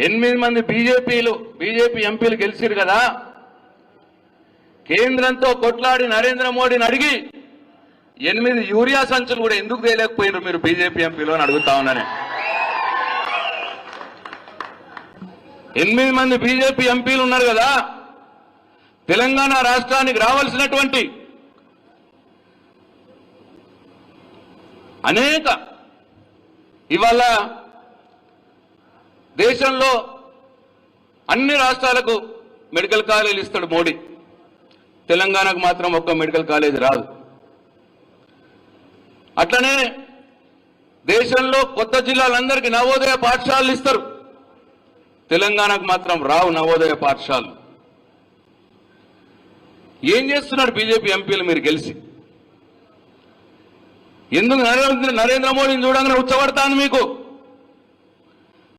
ఎనిమిది మంది బీజేపీలు బీజేపీ ఎంపీలు గెలిచిరు కదా? కేంద్రంతో కొట్లాడి నరేంద్ర మోడీని అడిగి ఎనిమిది యూరియా సంచులు కూడా ఎందుకు తేలేకపోయినారు మీరు బీజేపీ ఎంపీలు అని అడుగుతా ఉన్నాను. ఎనిమిది మంది బీజేపీ ఎంపీలు ఉన్నారు కదా? తెలంగాణ రాష్ట్రానికి రావాల్సినటువంటి అనేక ఇవాళ దేశంలో అన్ని రాష్ట్రాలకు మెడికల్ కాలేజీలు ఇస్తాడు మోడీ. తెలంగాణకు మాత్రం ఒక్క మెడికల్ కాలేజ్ రాదు. అట్లనే దేశంలో కొత్త జిల్లాలందరికీ నవోదయ పాఠశాలలు ఇస్తారు. తెలంగాణకు మాత్రం రావు నవోదయ పాఠశాలలు. ఏం చేస్తున్నారు బీజేపీ ఎంపీలు మీరు గెలిచి? ఎందుకు నరేంద్ర నరేంద్ర మోడీని చూడంగానే ఉచ్చబడతాను మీకు?